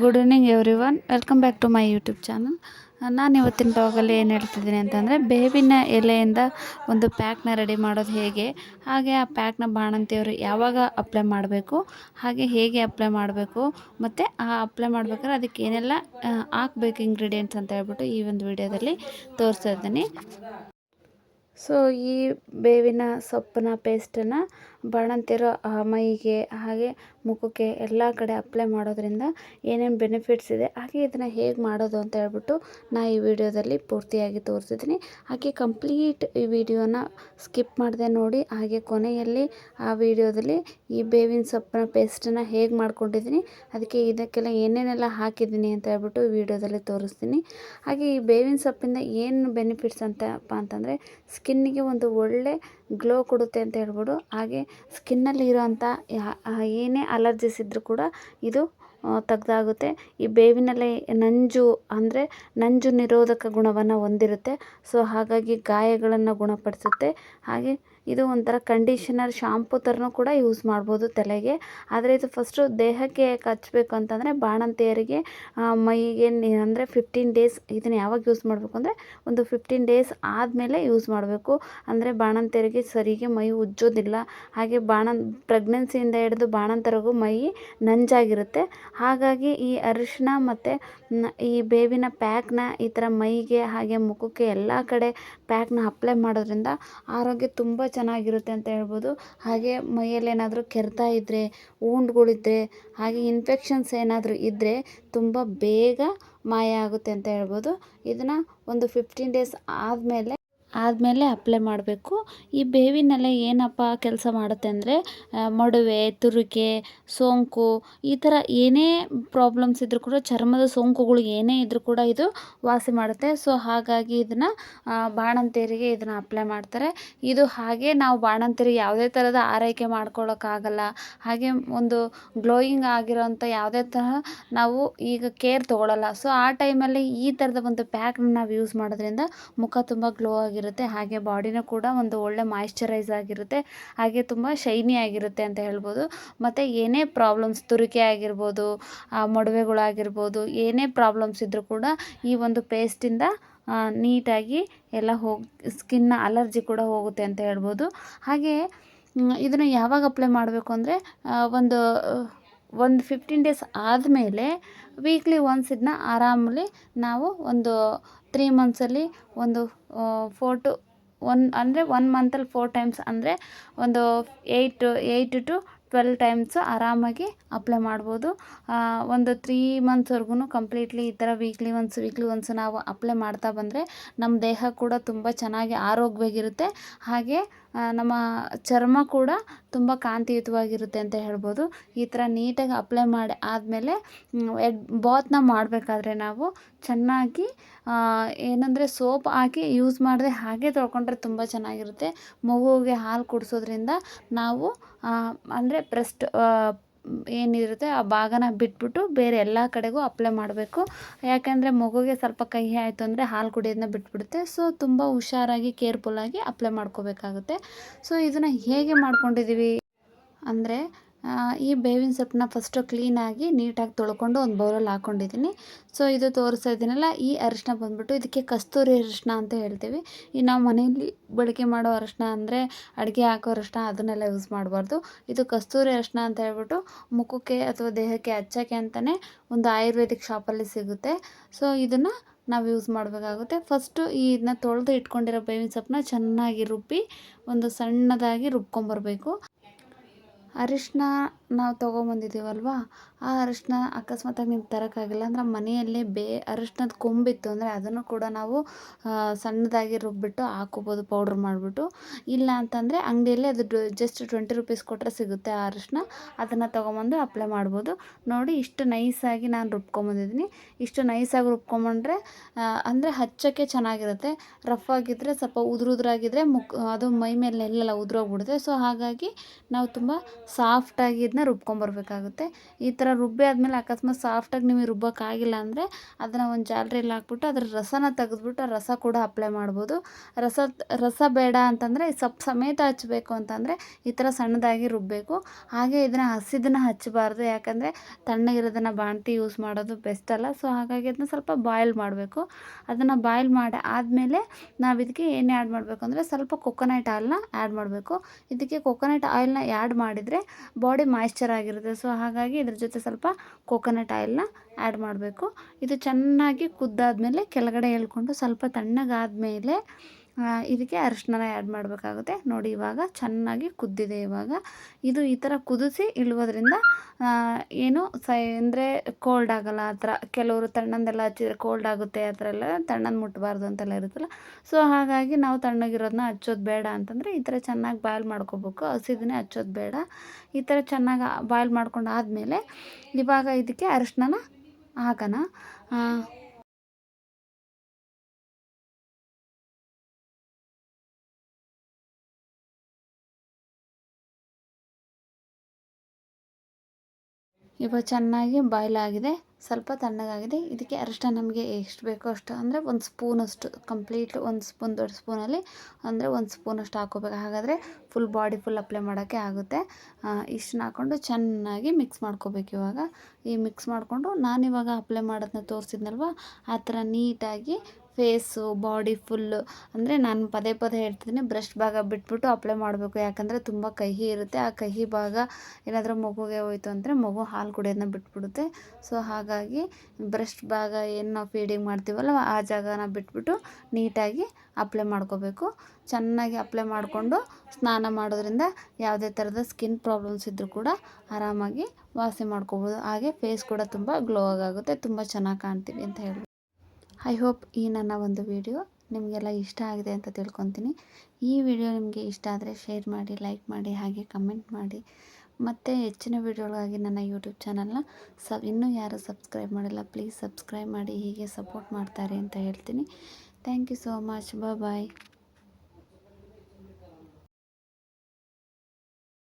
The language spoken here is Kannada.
Good evening everyone welcome back to my YouTube channel ನಾನು ಇವತ್ತಿನ ಬ್ಲಾಗಲ್ಲಿ ಏನು ಹೇಳ್ತಿದ್ದೀನಿ ಅಂತಂದರೆ, ಬೇವಿನ ಎಲೆಯಿಂದ ಒಂದು ಪ್ಯಾಕ್ನ ರೆಡಿ ಮಾಡೋದು ಹೇಗೆ? ಹಾಗೆ ಆ ಪ್ಯಾಕ್ನ ಬಾಣಂತಿಯವರು ಯಾವಾಗ ಅಪ್ಲೈ ಮಾಡಬೇಕು? ಹಾಗೆ ಹೇಗೆ ಅಪ್ಲೈ ಮಾಡಬೇಕು? ಮತ್ತು ಆ ಅಪ್ಲೈ ಮಾಡ್ಬೇಕಾದ್ರೆ ಅದಕ್ಕೆ ಏನೆಲ್ಲ ಹಾಕ್ಬೇಕು ಇಂಗ್ರೀಡಿಯೆಂಟ್ಸ್ ಅಂತ ಹೇಳ್ಬಿಟ್ಟು ಈ ಒಂದು ವಿಡಿಯೋದಲ್ಲಿ ತೋರಿಸ್ತಾ ಸೊ ಈ ಬೇವಿನ ಸೊಪ್ಪಿನ ಪೇಸ್ಟನ್ನು ಬಾಣಂತಿರೋ ಆ, ಮೈಗೆ ಹಾಗೆ ಮುಖಕ್ಕೆ ಎಲ್ಲ ಕಡೆ ಅಪ್ಲೈ ಮಾಡೋದ್ರಿಂದ ಏನೇನು ಬೆನಿಫಿಟ್ಸ್ ಇದೆ ಹಾಗೆ ಇದನ್ನು ಹೇಗೆ ಮಾಡೋದು ಅಂತ ಹೇಳ್ಬಿಟ್ಟು ನಾ ಈ ವಿಡಿಯೋದಲ್ಲಿ ಪೂರ್ತಿಯಾಗಿ ತೋರಿಸಿದ್ದೀನಿ. ಹಾಗೆ ಕಂಪ್ಲೀಟ್ ಈ ವಿಡಿಯೋನ ಸ್ಕಿಪ್ ಮಾಡದೆ ನೋಡಿ ಹಾಗೆ ಕೊನೆಯಲ್ಲಿ ಆ ವಿಡಿಯೋದಲ್ಲಿ ಈ ಬೇವಿನ ಸೊಪ್ಪಿನ ಪೇಸ್ಟನ್ನು ಹೇಗೆ ಮಾಡ್ಕೊಂಡಿದ್ದೀನಿ ಅದಕ್ಕೆ ಇದಕ್ಕೆಲ್ಲ ಏನೇನೆಲ್ಲ ಹಾಕಿದ್ದೀನಿ ಅಂತ ಹೇಳ್ಬಿಟ್ಟು ವಿಡಿಯೋದಲ್ಲಿ ತೋರಿಸ್ತೀನಿ. ಹಾಗೆ ಈ ಬೇವಿನ ಸೊಪ್ಪಿಂದ ಏನು ಬೆನಿಫಿಟ್ಸ್ ಅಂತಪ್ಪ ಅಂತಂದರೆ ಸ್ಕಿನ್ನಿಗೆ ಒಂದು ಒಳ್ಳೆ ಗ್ಲೋ ಕೊಡುತ್ತೆ ಅಂತ ಹೇಳ್ಬೋದು. ಹಾಗೆ ಸ್ಕಿನ್ನಲ್ಲಿ ಇರೋಂಥ ಏನೇ ಅಲರ್ಜಿಸ್ ಇದ್ದರೂ ಕೂಡ ಇದು ತೆಗ್ದಾಗುತ್ತೆ. ಈ ಬೇವಿನಲೆ ನಂಜು ಅಂದರೆ ನಂಜು ನಿರೋಧಕ ಗುಣವನ್ನು ಹೊಂದಿರುತ್ತೆ. ಸೊ ಹಾಗಾಗಿ ಗಾಯಗಳನ್ನು ಗುಣಪಡಿಸುತ್ತೆ. ಹಾಗೆ ಇದು ಒಂಥರ ಕಂಡೀಷನರ್ ಶಾಂಪು ಥರನೂ ಕೂಡ ಯೂಸ್ ಮಾಡ್ಬೋದು ತಲೆಗೆ. ಆದರೆ ಇದು ಫಸ್ಟು ದೇಹಕ್ಕೆ ಹಚ್ಬೇಕು ಅಂತಂದರೆ ಬಾಣಂತಿಯರಿಗೆ ಮೈಗೆ ಅಂದರೆ ಫಿಫ್ಟೀನ್ ಡೇಸ್ ಇದನ್ನು ಯಾವಾಗ ಯೂಸ್ ಮಾಡಬೇಕು ಅಂದರೆ ಒಂದು ಫಿಫ್ಟೀನ್ ಡೇಸ್ ಆದಮೇಲೆ ಯೂಸ್ ಮಾಡಬೇಕು. ಅಂದರೆ ಬಾಣಂತಿಯರಿಗೆ ಸರಿಗೆ ಮೈ ಉಜ್ಜೋದಿಲ್ಲ. ಹಾಗೆ ಬಾಣ ಪ್ರೆಗ್ನೆನ್ಸಿಯಿಂದ ಹಿಡಿದು ಬಾಣಂತರಿಗೂ ಮೈ ನಂಜಾಗಿರುತ್ತೆ. ಹಾಗಾಗಿ ಈ ಅರಿಶಿನ ಮತ್ತು ಈ ಬೇವಿನ ಪ್ಯಾಕ್ನ ಈ ಥರ ಮೈಗೆ ಹಾಗೆ ಮುಖಕ್ಕೆ ಎಲ್ಲ ಕಡೆ ಪ್ಯಾಕ್ನ ಅಪ್ಲೈ ಮಾಡೋದ್ರಿಂದ ಆರೋಗ್ಯ ತುಂಬ ಚೆನ್ನಾಗಿರುತ್ತೆ ಅಂತ ಹೇಳ್ಬೋದು. ಹಾಗೆ ಮೈಯಲ್ಲಿ ಏನಾದರೂ ಕೆರೆತ ಇದ್ದರೆ ಉಂಡುಗಳಿದ್ರೆ, ಹಾಗೆ ಇನ್ಫೆಕ್ಷನ್ಸ್ ಏನಾದರೂ ಇದ್ದರೆ ತುಂಬ ಬೇಗ ಮಾಯ ಆಗುತ್ತೆ ಅಂತ ಹೇಳ್ಬೋದು. ಇದನ್ನು ಒಂದು ಫಿಫ್ಟೀನ್ ಡೇಸ್ ಆದಮೇಲೆ ಆದಮೇಲೆ ಅಪ್ಲೈ ಮಾಡಬೇಕು. ಈ ಬೇವಿನೆಲೆ ಏನಪ್ಪ ಕೆಲಸ ಮಾಡುತ್ತೆ ಅಂದರೆ ಮೊಡವೆ, ತುರಿಕೆ, ಸೋಂಕು, ಈ ಥರ ಏನೇ ಪ್ರಾಬ್ಲಮ್ಸ್ ಇದ್ದರೂ ಕೂಡ, ಚರ್ಮದ ಸೋಂಕುಗಳು ಏನೇ ಇದ್ದರೂ ಕೂಡ ಇದು ವಾಸಿ ಮಾಡುತ್ತೆ. ಸೊ ಹಾಗಾಗಿ ಇದನ್ನು ಬಾಣಂತಿಯರಿಗೆ ಇದನ್ನು ಅಪ್ಲೈ ಮಾಡ್ತಾರೆ. ಇದು ಹಾಗೆ ನಾವು ಬಾಣಂತಿಯರಿಗೆ ಯಾವುದೇ ಥರದ ಆರೈಕೆ ಮಾಡ್ಕೊಳ್ಳೋಕ್ಕಾಗಲ್ಲ ಹಾಗೆ ಒಂದು ಗ್ಲೋಯಿಂಗ್ ಆಗಿರೋಂಥ ಯಾವುದೇ ತರಹ ನಾವು ಈಗ ಕೇರ್ ತೊಗೊಳ್ಳಲ್ಲ ಸೊ ಆ ಟೈಮಲ್ಲಿ ಈ ಥರದ ಒಂದು ಪ್ಯಾಕ್ನ ನಾವು ಯೂಸ್ ಮಾಡೋದ್ರಿಂದ ಮುಖ ತುಂಬ ಗ್ಲೋ ಆಗಿರುತ್ತೆ, ಹಾಗೆ ಬಾಡಿನ ಕೂಡ ಒಂದು ಒಳ್ಳೆ ಮಾಯಿಶ್ಚರೈಸ್ ಆಗಿರುತ್ತೆ, ಹಾಗೆ ತುಂಬ ಶೈನಿ ಆಗಿರುತ್ತೆ ಅಂತ ಹೇಳ್ಬೋದು. ಮತ್ತು ಏನೇ ಪ್ರಾಬ್ಲಮ್ಸ್ ತುರಿಕೆ ಆಗಿರ್ಬೋದು ಮೊಡವೆಗಳಾಗಿರ್ಬೋದು, ಏನೇ ಪ್ರಾಬ್ಲಮ್ಸ್ ಇದ್ದರೂ ಕೂಡ ಈ ಒಂದು ಪೇಸ್ಟಿಂದ ನೀಟಾಗಿ ಎಲ್ಲ ಹೋಗಿ ಸ್ಕಿನ್ನ ಅಲರ್ಜಿ ಕೂಡ ಹೋಗುತ್ತೆ ಅಂತ ಹೇಳ್ಬೋದು. ಹಾಗೆ ಇದನ್ನು ಯಾವಾಗ ಅಪ್ಲೈ ಮಾಡಬೇಕು ಅಂದರೆ ಒಂದು ಒಂದು ಫಿಫ್ಟೀನ್ ಡೇಸ್ ಆದಮೇಲೆ ವೀಕ್ಲಿ ಒನ್ಸ್ ಇದನ್ನ ಆರಾಮಲ್ಲಿ ನಾವು ಒಂದು ತ್ರೀ ಮಂತ್ಸಲ್ಲಿ ಒಂದು ಫೋರ್ ಟು ಒನ್ ಅಂದರೆ ಒನ್ ಮಂತಲ್ಲಿ ಫೋರ್ ಟೈಮ್ಸ್ ಅಂದರೆ ಒಂದು eight eight to twelve times ಆರಾಮಾಗಿ ಅಪ್ಲೈ ಮಾಡ್ಬೋದು. ಒಂದು ತ್ರೀ ಮಂತ್ಸ್ವರ್ಗು ಕಂಪ್ಲೀಟ್ಲಿ ಈ ಥರ ವೀಕ್ಲಿ ಒನ್ಸ್ ವೀಕ್ಲಿ ಒನ್ಸ್ ನಾವು ಅಪ್ಲೈ ಮಾಡ್ತಾ ಬಂದರೆ ನಮ್ಮ ದೇಹ ಕೂಡ ತುಂಬ ಚೆನ್ನಾಗಿ ಆರೋಗ್ಯವಾಗಿರುತ್ತೆ. ಹಾಗೆ ನಮ್ಮ ಚರ್ಮ ಕೂಡ ತುಂಬ ಕಾಂತಿಯುತವಾಗಿರುತ್ತೆ ಅಂತ ಹೇಳ್ಬೋದು. ಈ ಥರ ನೀಟಾಗಿ ಅಪ್ಲೈ ಮಾಡಿ ಆದಮೇಲೆ ಎಡ್ ಬಾತ್ನ ಮಾಡಬೇಕಾದ್ರೆ ನಾವು ಚೆನ್ನಾಗಿ ಏನಂದರೆ ಸೋಪ್ ಹಾಕಿ ಯೂಸ್ ಮಾಡದೆ ಹಾಗೆ ತೊಳ್ಕೊಂಡ್ರೆ ತುಂಬ ಚೆನ್ನಾಗಿರುತ್ತೆ. ಮಗುವಿಗೆ ಹಾಲು ಕುಡಿಸೋದ್ರಿಂದ ನಾವು ಅಂದರೆ ಬ್ರೆಸ್ಟ್ ಏನಿರುತ್ತೆ ಆ ಭಾಗನ ಬಿಟ್ಬಿಟ್ಟು ಬೇರೆ ಎಲ್ಲ ಕಡೆಗೂ ಅಪ್ಲೈ ಮಾಡಬೇಕು. ಯಾಕೆಂದರೆ ಮಗುಗೆ ಸ್ವಲ್ಪ ಕಹಿ ಆಯಿತು ಅಂದರೆ ಹಾಲು ಕುಡಿಯೋದನ್ನ ಬಿಟ್ಬಿಡುತ್ತೆ. ಸೊ ತುಂಬ ಹುಷಾರಾಗಿ ಕೇರ್ಫುಲ್ಲಾಗಿ ಅಪ್ಲೈ ಮಾಡ್ಕೋಬೇಕಾಗುತ್ತೆ. ಸೊ ಇದನ್ನು ಹೇಗೆ ಮಾಡ್ಕೊಂಡಿದ್ದೀವಿ ಅಂದರೆ ಈ ಬೇವಿನ ಸೊಪ್ಪನ್ನ ಫಸ್ಟು ಕ್ಲೀನಾಗಿ ನೀಟಾಗಿ ತೊಳ್ಕೊಂಡು ಒಂದು ಬೌಲಲ್ಲಿ ಹಾಕ್ಕೊಂಡಿದ್ದೀನಿ ಸೊ ಇದು ತೋರಿಸ್ತಾ ಇದ್ದೀನಲ್ಲ, ಈ ಅರಿಶಿನ ಬಂದ್ಬಿಟ್ಟು ಇದಕ್ಕೆ ಕಸ್ತೂರಿ ಅರಿಶಿನ ಅಂತ ಹೇಳ್ತೀವಿ. ಈ ನಾವು ಮನೆಯಲ್ಲಿ ಬಳಕೆ ಮಾಡೋ ಅರಿಶಿನ ಅಂದರೆ ಅಡುಗೆ ಹಾಕೋ ಅರಿಶಿನ ಅದನ್ನೆಲ್ಲ ಯೂಸ್ ಮಾಡಬಾರ್ದು. ಇದು ಕಸ್ತೂರಿ ಅರಿಶಿನ ಅಂತ ಹೇಳ್ಬಿಟ್ಟು ಮುಖಕ್ಕೆ ಅಥವಾ ದೇಹಕ್ಕೆ ಹಚ್ಚೋಕ್ಕೆ ಅಂತಲೇ ಒಂದು ಆಯುರ್ವೇದಿಕ್ ಶಾಪಲ್ಲಿ ಸಿಗುತ್ತೆ. ಸೊ ಇದನ್ನು ನಾವು ಯೂಸ್ ಮಾಡಬೇಕಾಗುತ್ತೆ. ಫಸ್ಟು ಈ ಇದನ್ನ ತೊಳೆದು ಇಟ್ಕೊಂಡಿರೋ ಬೇವಿನ ಸೊಪ್ಪನ್ನ ಚೆನ್ನಾಗಿ ರುಬ್ಬಿ, ಒಂದು ಸಣ್ಣದಾಗಿ ರುಬ್ಕೊಂಬರ್ಬೇಕು. ಅರಿಶಿನ ನಾವು ತೊಗೊಂಬಂದಿದ್ದೀವಲ್ವ? ಆ ಅರಿಶಿನ ಅಕಸ್ಮಾತಾಗಿ ನಿಮ್ಗೆ ತರೋಕ್ಕಾಗಿಲ್ಲ. ಅಂದ್ರೆ ಮನೆಯಲ್ಲೇ ಬೇ ಅರಿಶಿನದ ಕೊಂಬಿತ್ತು ಅಂದರೆ ಅದನ್ನು ಕೂಡ ನಾವು ಸಣ್ಣದಾಗಿ ರುಬ್ಬಿಟ್ಟು ಹಾಕೋಬೋದು, ಪೌಡ್ರ್ ಮಾಡಿಬಿಟ್ಟು. ಇಲ್ಲ ಅಂತಂದರೆ ಅಂಗಡಿಯಲ್ಲಿ ಅದು ಜಸ್ಟ್ ಟ್ವೆಂಟಿ ರುಪೀಸ್ ಕೊಟ್ಟರೆ ಸಿಗುತ್ತೆ ಆ ಅರಿಶಿನ ಅದನ್ನು ತೊಗೊಂಬಂದು ಅಪ್ಲೈ ಮಾಡ್ಬೋದು. ನೋಡಿ, ಇಷ್ಟು ನೈಸಾಗಿ ನಾನು ರುಬ್ಕೊಂಬಂದಿದ್ದೀನಿ. ಇಷ್ಟು ನೈಸಾಗಿ ರುಬ್ಕೊಂಬಂದ್ರೆ ಅಂದರೆ ಹಚ್ಚೋಕ್ಕೆ ಚೆನ್ನಾಗಿರುತ್ತೆ. ರಫ್ ಆಗಿದ್ದರೆ ಸ್ವಲ್ಪ ಉದುರುದ್ರಾಗಿದ್ದರೆ ಮುಕ್ ಅದು ಮೈ ಮೇಲೆ ಎಲ್ಲೆಲ್ಲ ಉದುರೋಗ್ಬಿಡುತ್ತೆ. ಸೊ ಹಾಗಾಗಿ ನಾವು ತುಂಬ ಸಾಫ್ಟಾಗಿ ಇದನ್ನ ಅದನ್ನೇ ರುಬ್ಕೊಂಬರ್ಬೇಕಾಗುತ್ತೆ. ಈ ಥರ ರುಬ್ಬಿ ಆದಮೇಲೆ ಅಕಸ್ಮಾತ್ ಸಾಫ್ಟಾಗಿ ನಿಮಗೆ ರುಬ್ಬೋಕ್ಕಾಗಿಲ್ಲ ಅಂದರೆ ಅದನ್ನು ಒಂದು ಜಾಲರಿಯಲ್ಲಿ ಹಾಕ್ಬಿಟ್ಟು ಅದ್ರ ರಸನ ತೆಗೆದ್ಬಿಟ್ಟು ರಸ ಕೂಡ ಅಪ್ಲೈ ಮಾಡ್ಬೋದು. ರಸ ರಸ ಬೇಡ ಅಂತಂದರೆ ಸೊಪ್ಪು ಸಮೇತ ಹಚ್ಚಬೇಕು ಅಂತಂದರೆ ಈ ಥರ ಸಣ್ಣದಾಗಿ ರುಬ್ಬಬೇಕು ಹಾಗೆ ಇದನ್ನು ಹಸಿದನ್ನು ಹಚ್ಚಬಾರ್ದು. ಯಾಕಂದರೆ ತಣ್ಣಗಿರೋದನ್ನು ಬಾಣತಿ ಯೂಸ್ ಮಾಡೋದು ಬೆಸ್ಟ್ ಅಲ್ಲ. ಸೊ ಹಾಗಾಗಿ ಅದನ್ನ ಸ್ವಲ್ಪ ಬಾಯ್ಲ್ ಮಾಡಬೇಕು. ಅದನ್ನು ಬಾಯ್ಲ್ ಮಾಡಿ ಆದಮೇಲೆ ನಾವು ಇದಕ್ಕೆ ಏನು ಆ್ಯಡ್ ಮಾಡಬೇಕು ಅಂದರೆ ಸ್ವಲ್ಪ ಕೊಕೊನಟ್ ಆಯಿಲ್ನ ಆ್ಯಡ್ ಮಾಡಬೇಕು. ಇದಕ್ಕೆ ಕೊಕೊನಟ್ ಆಯಿಲ್ನ ಆ್ಯಡ್ ಮಾಡಿದರೆ ಬಾಡಿ ಮಾಯ್ಶ್ಚರ್ ಆಗಿರುತ್ತೆ. ಸೊ ಹಾಗಾಗಿ ಇದ್ರ ಜೊತೆ ಸ್ವಲ್ಪ ಕೋಕೋನಟ್ ಆಯಿಲ್ನ ಆ್ಯಡ್ ಮಾಡಬೇಕು. ಇದು ಚೆನ್ನಾಗಿ ಕುದ್ದಾದಮೇಲೆ ಕೆಳಗಡೆ ಎಳ್ಕೊಂಡು ಸ್ವಲ್ಪ ತಣ್ಣಗಾದಮೇಲೆ ಇದಕ್ಕೆ ಅರಿಶಿನ ಆ್ಯಡ್ ಮಾಡಬೇಕಾಗುತ್ತೆ. ನೋಡಿ, ಇವಾಗ ಚೆನ್ನಾಗಿ ಕುದ್ದಿದೆ ಇವಾಗ. ಇದು ಈ ಥರ ಕುದಿಸಿ ಇಳುವುದರಿಂದ ಏನು ಸೈ, ಅಂದರೆ ಕೋಲ್ಡ್ ಆಗಲ್ಲ, ಆ ಥರ ಕೆಲವರು ತಣ್ಣಂದೆಲ್ಲ ಹಚ್ಚಿದ್ರೆ ಕೋಲ್ಡ್ ಆಗುತ್ತೆ, ಆ ಥರ ಎಲ್ಲ ತಣ್ಣಂದು ಮುಟ್ಟಬಾರ್ದು ಅಂತೆಲ್ಲ ಇರುತ್ತಲ್ಲ. ಸೊ ಹಾಗಾಗಿ ನಾವು ತಣ್ಣಗಿರೋದನ್ನ ಹಚ್ಚೋದು ಬೇಡ ಅಂತಂದರೆ ಈ ಥರ ಚೆನ್ನಾಗಿ ಬಾಯ್ಲ್ ಮಾಡ್ಕೋಬೇಕು. ಹಸಿದನ್ನೇ ಹಚ್ಚೋದು ಬೇಡ. ಈ ಥರ ಚೆನ್ನಾಗಿ ಬಾಯ್ಲ್ ಮಾಡ್ಕೊಂಡು ಆದಮೇಲೆ ಇವಾಗ ಇದಕ್ಕೆ ಅರಿಶಿನ ಹಾಕೋಣ. ಇವಾಗ ಚೆನ್ನಾಗಿ ಬಾಯ್ಲ್ ಆಗಿದೆ, ಸ್ವಲ್ಪ ತಣ್ಣಗಾಗಿದೆ. ಇದಕ್ಕೆ ಅರಿಶಿನ ನಮಗೆ ಎಷ್ಟು ಬೇಕೋ ಅಷ್ಟು, ಅಂದರೆ ಒಂದು ಸ್ಪೂನಷ್ಟು ಕಂಪ್ಲೀಟ್ ಒಂದು ಸ್ಪೂನ್ ದೊಡ್ಡ ಸ್ಪೂನಲ್ಲಿ ಅಂದರೆ ಒಂದು ಸ್ಪೂನಷ್ಟು ಹಾಕೋಬೇಕು. ಹಾಗಾದರೆ ಫುಲ್ ಬಾಡಿ ಫುಲ್ ಅಪ್ಲೈ ಮಾಡೋಕ್ಕೆ ಆಗುತ್ತೆ. ಇಷ್ಟನ್ನ ಹಾಕ್ಕೊಂಡು ಚೆನ್ನಾಗಿ ಮಿಕ್ಸ್ ಮಾಡ್ಕೋಬೇಕು ಇವಾಗ. ಈ ಮಿಕ್ಸ್ ಮಾಡಿಕೊಂಡು ನಾನಿವಾಗ ಅಪ್ಲೈ ಮಾಡೋದನ್ನ ತೋರಿಸಿದ್ನಲ್ವ? ಆ ಥರ ನೀಟಾಗಿ ಫೇಸು ಬಾಡಿ ಫುಲ್ಲು ಅಂದರೆ ನಾನು ಪದೇ ಪದೇ ಹೇಳ್ತಿದ್ದೀನಿ ಬ್ರಷ್ ಭಾಗ ಬಿಟ್ಬಿಟ್ಟು ಅಪ್ಲೈ ಮಾಡಬೇಕು. ಯಾಕಂದರೆ ತುಂಬ ಕಹಿ ಇರುತ್ತೆ. ಆ ಕಹಿ ಭಾಗ ಏನಾದರೂ ಮಗುಗೆ ಹೋಯ್ತು ಅಂದರೆ ಮಗು ಹಾಲು ಕುಡಿಯೋದನ್ನ ಬಿಟ್ಬಿಡುತ್ತೆ. ಸೊ ಹಾಗಾಗಿ ಬ್ರಷ್ ಭಾಗ ಏನು ನಾವು ಫೀಡಿಂಗ್ ಮಾಡ್ತೀವಲ್ಲ ಆ ಜಾಗನ ಬಿಟ್ಬಿಟ್ಟು ನೀಟಾಗಿ ಅಪ್ಲೈ ಮಾಡ್ಕೋಬೇಕು. ಚೆನ್ನಾಗಿ ಅಪ್ಲೈ ಮಾಡಿಕೊಂಡು ಸ್ನಾನ ಮಾಡೋದ್ರಿಂದ ಯಾವುದೇ ಥರದ ಸ್ಕಿನ್ ಪ್ರಾಬ್ಲಮ್ಸ್ ಇದ್ದರೂ ಕೂಡ ಆರಾಮಾಗಿ ವಾಸಿ ಮಾಡ್ಕೋಬೋದು. ಹಾಗೆ ಫೇಸ್ ಕೂಡ ತುಂಬ ಗ್ಲೋ ಆಗುತ್ತೆ ತುಂಬ ಚೆನ್ನಾಗಿ ಕಾಣ್ತೀವಿ ಅಂತ ಹೇಳ್ಬೋದು. ಐ ಹೋಪ್ ಈ ನನ್ನ ಒಂದು ವಿಡಿಯೋ ನಿಮಗೆಲ್ಲ ಇಷ್ಟ ಆಗಿದೆ ಅಂತ ತಿಳ್ಕೊತೀನಿ. ಈ ವಿಡಿಯೋ ನಿಮಗೆ ಇಷ್ಟ ಆದರೆ ಶೇರ್ ಮಾಡಿ ಲೈಕ್ ಮಾಡಿ, ಹಾಗೆ ಕಮೆಂಟ್ ಮಾಡಿ. ಮತ್ತು ಹೆಚ್ಚಿನ ವಿಡಿಯೋಗಳಿಗಾಗಿ ನನ್ನ ಯೂಟ್ಯೂಬ್ ಚಾನಲ್ನ ಸ ಇನ್ನೂ ಯಾರು ಸಬ್ಸ್ಕ್ರೈಬ್ ಮಾಡಿಲ್ಲ ಪ್ಲೀಸ್ ಸಬ್ಸ್ಕ್ರೈಬ್ ಮಾಡಿ, ಹೀಗೆ ಸಪೋರ್ಟ್ ಮಾಡ್ತಾರೆ ಅಂತ ಹೇಳ್ತೀನಿ. Thank you so much bye